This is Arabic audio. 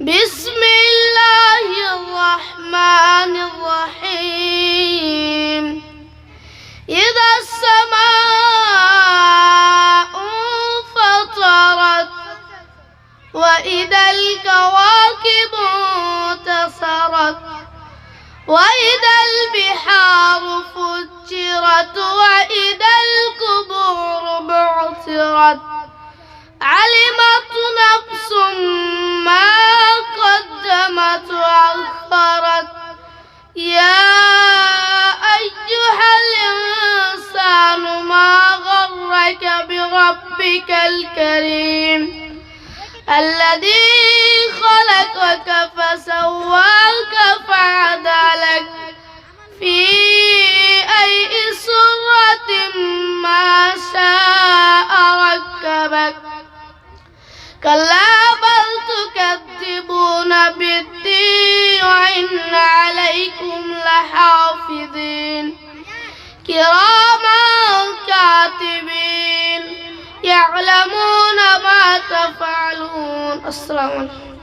بسم الله الرحمن الرحيم. إذا السماء انفطرت وإذا الكواكب انتصرت وإذا البحار فجرت وإذا القبور بعثرت علمت غرك بربك الكريم. الذي خلقك فسواك فعدلك. في أي سرة ما شاء ركبك. كلا بل تكذبون بالدين وإن عليكم لحافظين يعلمون ما تفعلون. السلام عليكم.